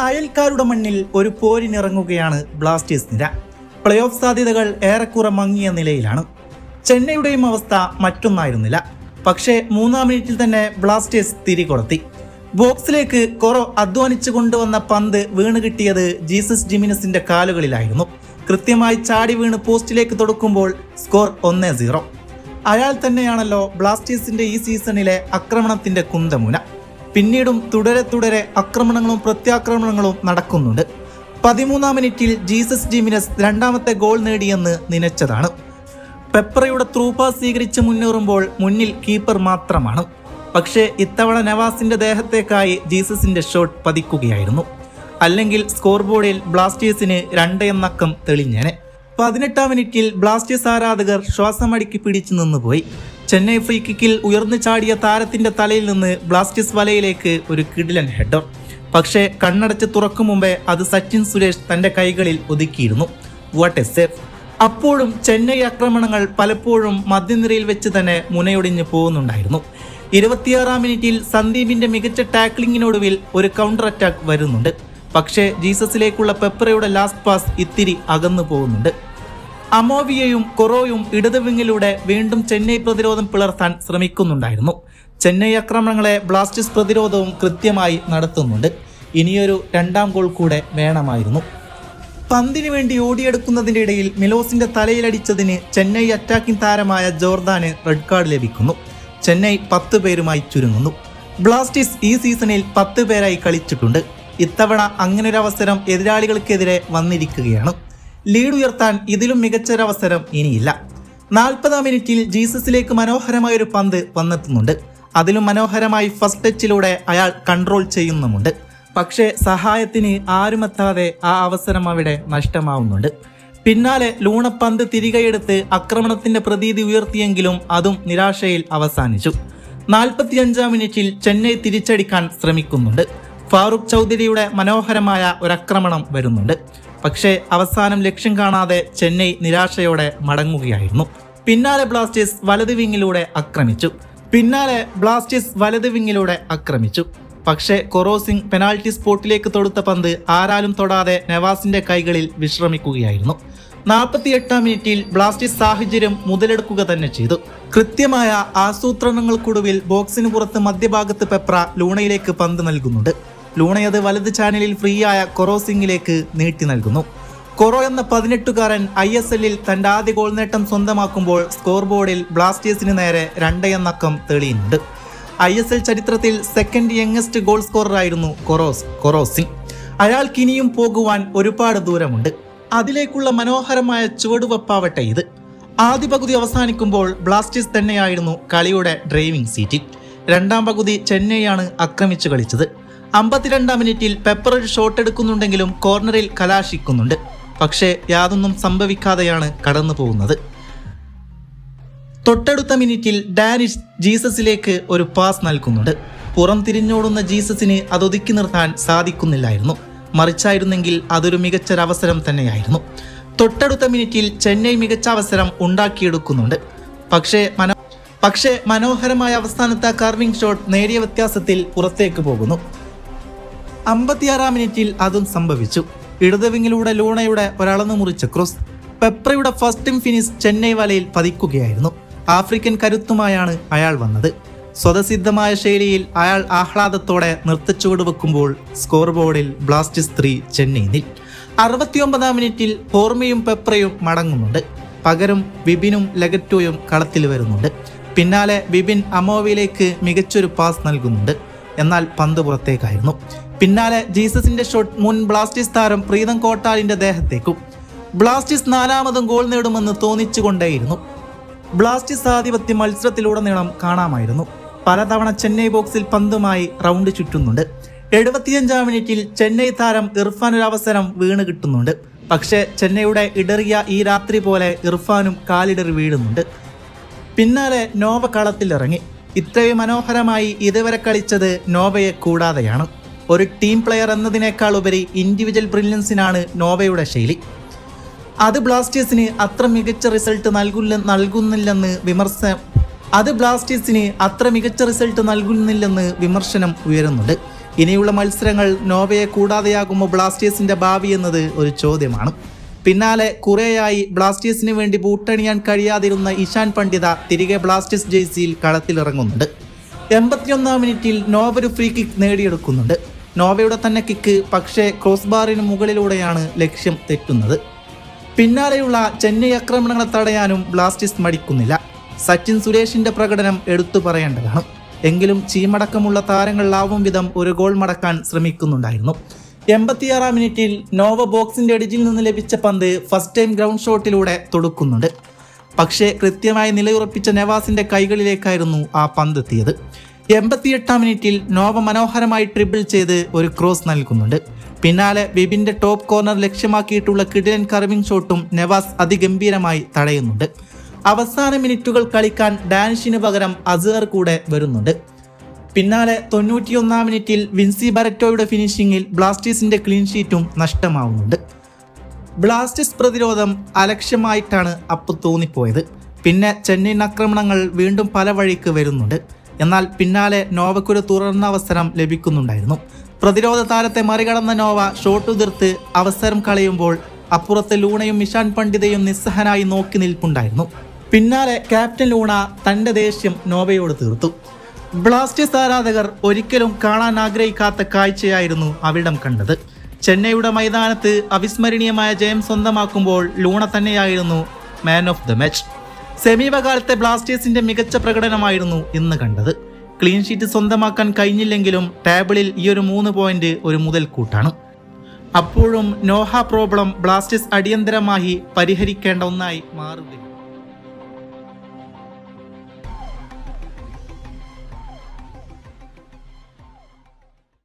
അയൽക്കാരുടെ മണ്ണിൽ ഒരു പോരിനിറങ്ങുകയാണ് ബ്ലാസ്റ്റേഴ്സ് നിര. പ്ലേ ഓഫ് സാധ്യതകൾ ഏറെക്കുറെ മങ്ങിയ നിലയിലാണ്. ചെന്നൈയുടെയും അവസ്ഥ മറ്റൊന്നായിരുന്നില്ല. പക്ഷേ മൂന്നാം മിനിറ്റിൽ തന്നെ ബ്ലാസ്റ്റേഴ്സ് തിരികൊടുത്തി ബോക്സിലേക്ക് കൊറോ അധ്വാനിച്ചു കൊണ്ടുവന്ന പന്ത് വീണ് കിട്ടിയത് ജീസസ് ജിമിനസിന്റെ കാലുകളിലായിരുന്നു. കൃത്യമായി ചാടി വീണ് പോസ്റ്റിലേക്ക് തൊടുക്കുമ്പോൾ സ്കോർ ഒന്നേ സീറോ. അയാൾ തന്നെയാണല്ലോ ബ്ലാസ്റ്റേഴ്സിന്റെ ഈ സീസണിലെ ആക്രമണത്തിന്റെ കുന്തമുന. പിന്നീടും തുടരെ തുടരെ ആക്രമണങ്ങളും പ്രത്യാക്രമണങ്ങളും നടക്കുന്നുണ്ട്. പതിമൂന്നാം മിനിറ്റിൽ ജീസസ് ജിമിനസ് രണ്ടാമത്തെ ഗോൾ നേടിയെന്ന് നനച്ചതാണ്. പെപ്പറയുടെ ത്രൂപാസ് സ്വീകരിച്ച് മുന്നേറുമ്പോൾ മുന്നിൽ കീപ്പർ മാത്രമാണ്. പക്ഷേ ഇത്തവണ നവാസിന്റെ ദേഹത്തേക്കായി ജീസസിന്റെ ഷോട്ട് പതിക്കുകയായിരുന്നു. അല്ലെങ്കിൽ സ്കോർ ബോർഡിൽ ബ്ലാസ്റ്റേഴ്സിന് രണ്ട് എന്നക്കം തെളിഞ്ഞേനെ. പതിനെട്ടാം മിനിറ്റിൽ ബ്ലാസ്റ്റേഴ്സ് ആരാധകർ ശ്വാസമടക്കി പിടിച്ചു നിന്നുപോയി. ചെന്നൈ ഫ്രീ കിക്കിൽ ഉയർന്നു ചാടിയ താരത്തിന്റെ തലയിൽ നിന്ന് ബ്ലാസ്റ്റേഴ്സ് വലയിലേക്ക് ഒരു കിടിലൻ ഹെഡർ പക്ഷേ കണ്ണടച്ച് തുറക്കും മുമ്പേ അത് സച്ചിൻ സുരേഷ് തന്റെ കൈകളിൽ ഒതുക്കിയിരുന്നു. വാട്ട് എ സേഫ് അപ്പോഴും ചെന്നൈ ആക്രമണങ്ങൾ പലപ്പോഴും മധ്യനിരയിൽ വെച്ച് തന്നെ മുനയൊടിഞ്ഞു പോകുന്നുണ്ടായിരുന്നു. ഇരുപത്തിയാറാം മിനിറ്റിൽ സന്ദീപിന്റെ മികച്ച ടാക്ലിങ്ങിനൊടുവിൽ ഒരു കൗണ്ടർ അറ്റാക്ക് വരുന്നുണ്ട്. പക്ഷേ ജീസസിലേക്കുള്ള പെപ്പറയുടെ ലാസ്റ്റ് പാസ് ഇത്തിരി അകന്നു പോകുന്നുണ്ട്. അമോവിയയും കൊറോയും ഇടതുവിങ്ങിലൂടെ വീണ്ടും ചെന്നൈ പ്രതിരോധം പിളർത്താൻ ശ്രമിക്കുന്നുണ്ടായിരുന്നു. ചെന്നൈ ആക്രമണങ്ങളെ ബ്ലാസ്റ്റേഴ്സ് പ്രതിരോധവും കൃത്യമായി നടത്തുന്നുണ്ട്. ഇനിയൊരു രണ്ടാം ഗോൾ കൂടെ വേണമായിരുന്നു. പന്തിനു വേണ്ടി ഓടിയെടുക്കുന്നതിന്റെ ഇടയിൽ മിലോസിന്റെ തലയിലടിച്ചതിന് ചെന്നൈ അറ്റാക്കിംഗ് താരമായ ജോർദാന് റെഡ് കാർഡ് ലഭിക്കുന്നു. ചെന്നൈ പത്ത് പേരുമായി ചുരുങ്ങുന്നു. ബ്ലാസ്റ്റേഴ്സ് ഈ സീസണിൽ പത്ത് പേരായി കളിച്ചിട്ടുണ്ട്. ഇത്തവണ അങ്ങനൊരവസരം എതിരാളികൾക്കെതിരെ വന്നിരിക്കുകയാണ്. ലീഡ് ഉയർത്താൻ ഇതിലും മികച്ചൊരവസരം ഇനിയില്ല. നാൽപ്പതാം മിനിറ്റിൽ ജീസസിലേക്ക് മനോഹരമായൊരു പന്ത് വന്നെത്തുന്നുണ്ട്. അതിലും മനോഹരമായി ഫസ്റ്റ് ടച്ചിലൂടെ അയാൾ കൺട്രോൾ ചെയ്യുന്നുമുണ്ട്. പക്ഷേ സഹായത്തിന് ആരുമെത്താതെ ആ അവസരം അവിടെ നഷ്ടമാവുന്നുണ്ട്. പിന്നാലെ ലൂണ ലൂണപ്പന്ത് തിരികെയെടുത്ത് ആക്രമണത്തിന്റെ പ്രതീതി ഉയർത്തിയെങ്കിലും അതും നിരാശയിൽ അവസാനിച്ചു. നാൽപ്പത്തിയഞ്ചാം മിനിറ്റിൽ ചെന്നൈ തിരിച്ചടിക്കാൻ ശ്രമിക്കുന്നുണ്ട്. ഫാറൂഖ് ചൗധരിയുടെ മനോഹരമായ ഒരാക്രമണം വരുന്നുണ്ട്. പക്ഷേ അവസാനം ലക്ഷ്യം കാണാതെ ചെന്നൈ നിരാശയോടെ മടങ്ങുകയായിരുന്നു. പിന്നാലെ ബ്ലാസ്റ്റേഴ്സ് വലത് വിങ്ങിലൂടെ ആക്രമിച്ചു. പിന്നാലെ ബ്ലാസ്റ്റേഴ്സ് വലത് വിങ്ങിലൂടെ ആക്രമിച്ചു. പക്ഷേ കൊറോസിംഗ് പെനാൽറ്റി സ്പോട്ടിലേക്ക് തൊടുത്ത പന്ത് ആരാലും തൊടാതെ നവാസിന്റെ കൈകളിൽ വിശ്രമിക്കുകയായിരുന്നു. നാൽപ്പത്തിയെട്ടാം മിനിറ്റിൽ ബ്ലാസ്റ്റേഴ്സ് സാഹചര്യം മുതലെടുക്കുക തന്നെ ചെയ്തു. കൃത്യമായ ആസൂത്രണങ്ങൾക്കൊടുവിൽ ബോക്സിന് പുറത്ത് മധ്യഭാഗത്ത് പെപ്ര ലൂണയിലേക്ക് പന്ത് നൽകുന്നുണ്ട്. ലൂണയത് വലത് ചാനലിൽ ഫ്രീ ആയ കൊറോ സിംഗിലേക്ക് നീട്ടി നൽകുന്നു. കൊറോ എന്ന പതിനെട്ടുകാരൻ ഐ എസ് എല്ലിൽ തന്റെ ആദ്യ ഗോൾ നേട്ടം സ്വന്തമാക്കുമ്പോൾ സ്കോർ ബോർഡിൽ ബ്ലാസ്റ്റേഴ്സിന് നേരെ രണ്ട് എന്നക്കം തെളിയുന്നുണ്ട്. ഐ എസ് എൽ ചരിത്രത്തിൽ സെക്കൻഡ് യങ്ങസ്റ്റ് ഗോൾ സ്കോററായിരുന്നു കൊറോസ് കൊറോസിംഗ് അയാൾക്ക് ഇനിയും പോകുവാൻ ഒരുപാട് ദൂരമുണ്ട്. അതിലേക്കുള്ള മനോഹരമായ ചുവടുവപ്പാവട്ടെ ഇത്. ആദ്യ പകുതി അവസാനിക്കുമ്പോൾ ബ്ലാസ്റ്റേഴ്സ് തന്നെയായിരുന്നു കളിയുടെ ഡ്രൈവിംഗ് സീറ്റിൽ രണ്ടാം പകുതി ചെന്നൈയാണ് ആക്രമിച്ചു കളിച്ചത്. അമ്പത്തിരണ്ടാം മിനിറ്റിൽ പെപ്പർ ഒരു ഷോട്ട് എടുക്കുന്നുണ്ടെങ്കിലും കോർണറിൽ കലാശിക്കുന്നുണ്ട്. പക്ഷേ യാതൊന്നും സംഭവിക്കാതെയാണ് കടന്നു പോകുന്നത്. തൊട്ടടുത്ത മിനിറ്റിൽ ഡാനിഷ് ജീസസിലേക്ക് ഒരു പാസ് നൽകുന്നുണ്ട്. പുറം തിരിഞ്ഞോടുന്ന ജീസസിന് അതൊതുക്കി നിർത്താൻ സാധിക്കുന്നില്ലായിരുന്നു. മറിച്ചായിരുന്നെങ്കിൽ അതൊരു മികച്ചൊരവസരം തന്നെയായിരുന്നു. തൊട്ടടുത്ത മിനിറ്റിൽ ചെന്നൈ മികച്ച അവസരം ഉണ്ടാക്കിയെടുക്കുന്നുണ്ട്. പക്ഷേ മനോ പക്ഷേ മനോഹരമായ അവസാനത്തെ കർവിംഗ് ഷോട്ട് നേരിയ വ്യത്യാസത്തിൽ പുറത്തേക്ക് പോകുന്നു. അമ്പത്തിയാറാം മിനിറ്റിൽ അതും സംഭവിച്ചു. ഇടതുവിങ്ങിലൂടെ ലൂണയുടെ ഒരളന്ന് മുറിച്ച ക്രോസ് പെപ്രയുടെ ഫസ്റ്റ് ഫിനിഷ് ചെന്നൈ വലയിൽ പതിക്കുകയായിരുന്നു. ആഫ്രിക്കൻ കരുത്തുമായാണ് അയാൾ വന്നത്. സ്വതസിദ്ധമായ ശൈലിയിൽ അയാൾ ആഹ്ലാദത്തോടെ നിർത്തച്ചുവട് വെക്കുമ്പോൾ സ്കോർ ബോർഡിൽ ബ്ലാസ്റ്റേഴ്സ് ത്രീ ചെന്നൈ നിൽ അറുപത്തിയൊമ്പതാം മിനിറ്റിൽ ഹോർമയും പെപ്രയും മടങ്ങുന്നുണ്ട്. പകരം വിപിനും ലഗറ്റോയും കളത്തിൽ വരുന്നുണ്ട്. പിന്നാലെ വിപിൻ അമോവിലേക്ക് മികച്ചൊരു പാസ് നൽകുന്നുണ്ട്. എന്നാൽ പന്ത് പുറത്തേക്കായിരുന്നു. പിന്നാലെ ജീസസിന്റെ ഷോട്ട് മുൻ ബ്ലാസ്റ്റേഴ്സ് താരം പ്രീതം കോട്ടാലിന്റെ ദേഹത്തേക്കും. ബ്ലാസ്റ്റേഴ്സ് നാലാമതും ഗോൾ നേടുമെന്ന് തോന്നിച്ചുകൊണ്ടേയിരുന്നു. ബ്ലാസ്റ്റേഴ്സ് ആധിപത്യം മത്സരത്തിലുടനീളം കാണാമായിരുന്നു. പലതവണ ചെന്നൈ ബോക്സിൽ പന്തുമായി റൗണ്ട് ചുറ്റുന്നുണ്ട്. എഴുപത്തിയഞ്ചാം മിനിറ്റിൽ ചെന്നൈ താരം ഇർഫാൻ ഒരു അവസരം വീണ് കിട്ടുന്നുണ്ട്. പക്ഷേ ചെന്നൈയുടെ ഇടറിയ ഈ രാത്രി പോലെ ഇർഫാനും കാലിടറി വീഴുന്നുണ്ട്. പിന്നാലെ നോവ കളത്തിലിറങ്ങി. ഇത്രയും മനോഹരമായി ഇതുവരെ കളിച്ചത് നോവയെ കൂടാതെയാണ്. ഒരു ടീം പ്ലെയർ എന്നതിനേക്കാൾ ഉപരി ഇൻഡിവിജ്വൽ ബ്രില്യൻസിനാണ് നോവയുടെ ശൈലി. അത് ബ്ലാസ്റ്റേഴ്സിന് അത്ര മികച്ച റിസൾട്ട് നൽകില്ല നൽകുന്നില്ലെന്ന് വിമർശ അത് ബ്ലാസ്റ്റേഴ്സിന് അത്ര മികച്ച റിസൾട്ട് നൽകുന്നില്ലെന്ന് വിമർശനം ഉയരുന്നുണ്ട്. ഇനിയുള്ള മത്സരങ്ങൾ നോവയെ കൂടാതെയാകുമ്പോൾ ബ്ലാസ്റ്റേഴ്സിന്റെ ഭാവി എന്നത് ഒരു ചോദ്യമാണ്. പിന്നാലെ കുറേയായി ബ്ലാസ്റ്റേഴ്സിന് വേണ്ടി ബൂട്ടണിയാൻ കഴിയാതിരുന്ന ഇഷാൻ പണ്ഡിത തിരികെ ബ്ലാസ്റ്റേഴ്സ് ജേഴ്സിയിൽ കളത്തിലിറങ്ങുന്നുണ്ട്. എൺപത്തിയൊന്നാം മിനിറ്റിൽ നോവ ഒരു ഫ്രീ കിക്ക് നേടിയെടുക്കുന്നുണ്ട്. നോവയുടെ തന്നെ കിക്ക് പക്ഷേ ക്രോസ് ബാറിന് മുകളിലൂടെയാണ് ലക്ഷ്യം തെറ്റുന്നത്. പിന്നാലെയുള്ള ചെന്നൈ ആക്രമണങ്ങളെ തടയാനും ബ്ലാസ്റ്റേഴ്സ് മടിക്കുന്നില്ല. സച്ചിൻ സുരേഷിന്റെ പ്രകടനം എടുത്തു പറയേണ്ടതാണ്. എങ്കിലും ചീമടക്കമുള്ള താരങ്ങളിലാവും വിധം ഒരു ഗോൾ മടക്കാൻ ശ്രമിക്കുന്നുണ്ടായിരുന്നു. എൺപത്തിയാറാം മിനിറ്റിൽ നോവ ബോക്സിന്റെ അടിജിൽ നിന്ന് ലഭിച്ച പന്ത് ഫസ്റ്റ് ടൈം ഗ്രൗണ്ട് ഷോട്ടിലൂടെ തൊടുക്കുന്നുണ്ട്. പക്ഷേ കൃത്യമായി നിലയുറപ്പിച്ച നവാസിന്റെ കൈകളിലേക്കായിരുന്നു ആ പന്തെത്തിയത്. എൺപത്തിയെട്ടാം മിനിറ്റിൽ നോവ മനോഹരമായി ട്രിപ്പിൾ ചെയ്ത് ഒരു ക്രോസ് നൽകുന്നുണ്ട്. പിന്നാലെ വിബിന്റെ ടോപ്പ് കോർണർ ലക്ഷ്യമാക്കിയിട്ടുള്ള കിടിലൻ കർവിംഗ് ഷോട്ടും നവാസ് അതിഗംഭീരമായി തടയുന്നുണ്ട്. അവസാന മിനിറ്റുകൾ കളിക്കാൻ ഡാനിഷിന് പകരം അസർ കൂടെ വരുന്നുണ്ട്. പിന്നാലെ തൊണ്ണൂറ്റിയൊന്നാം മിനിറ്റിൽ വിൻസി ബരറ്റോയുടെ ഫിനിഷിംഗിൽ ബ്ലാസ്റ്റേഴ്സിന്റെ ക്ലീൻ ഷീറ്റും നഷ്ടമാവുന്നുണ്ട്. ബ്ലാസ്റ്റേഴ്സ് പ്രതിരോധം അലക്ഷ്യമായിട്ടാണ് അപ്പ് തോന്നിപ്പോയത്. പിന്നെ ചെന്നൈയിൻ ആക്രമണങ്ങൾ വീണ്ടും പല വഴിക്ക് വരുന്നുണ്ട്. എന്നാൽ പിന്നാലെ നോവയ്ക്കൊരു തുറന്ന അവസരം ലഭിക്കുന്നുണ്ടായിരുന്നു. പ്രതിരോധ താരത്തെ മറികടന്ന നോവ ഷോട്ട് ഉതിർത്ത് അവസരം കളയുമ്പോൾ അപ്പുറത്ത് ലൂണയും ഇഷാൻ പണ്ഡിതയും നിസ്സഹനായി നോക്കി നിൽപ്പുണ്ടായിരുന്നു. പിന്നാലെ ക്യാപ്റ്റൻ ലൂണ തന്റെ ദേഷ്യം നോവയോട് തീർത്തു. ബ്ലാസ്റ്റേഴ്സ് ആരാധകർ ഒരിക്കലും കാണാൻ ആഗ്രഹിക്കാത്ത കാഴ്ചയായിരുന്നു അവിടം കണ്ടത്. ചെന്നൈയുടെ മൈതാനത്ത് അവിസ്മരണീയമായ ജയം സ്വന്തമാക്കുമ്പോൾ ലൂണ തന്നെയായിരുന്നു മാൻ ഓഫ് ദ മാച്ച് സമീപകാലത്തെ ബ്ലാസ്റ്റേഴ്സിന്റെ മികച്ച പ്രകടനമായിരുന്നു ഇന്ന് കണ്ടത്. ക്ലീൻ ഷീറ്റ് സ്വന്തമാക്കാൻ കഴിഞ്ഞില്ലെങ്കിലും ടേബിളിൽ ഈ ഒരു മൂന്ന് പോയിന്റ് ഒരു മുതൽക്കൂട്ടാണ് അപ്പോഴും നോഹ പ്രോബ്ലം ബ്ലാസ്റ്റേഴ്സ് അടിയന്തരമായി പരിഹരിക്കേണ്ട ഒന്നായി മാറുകയും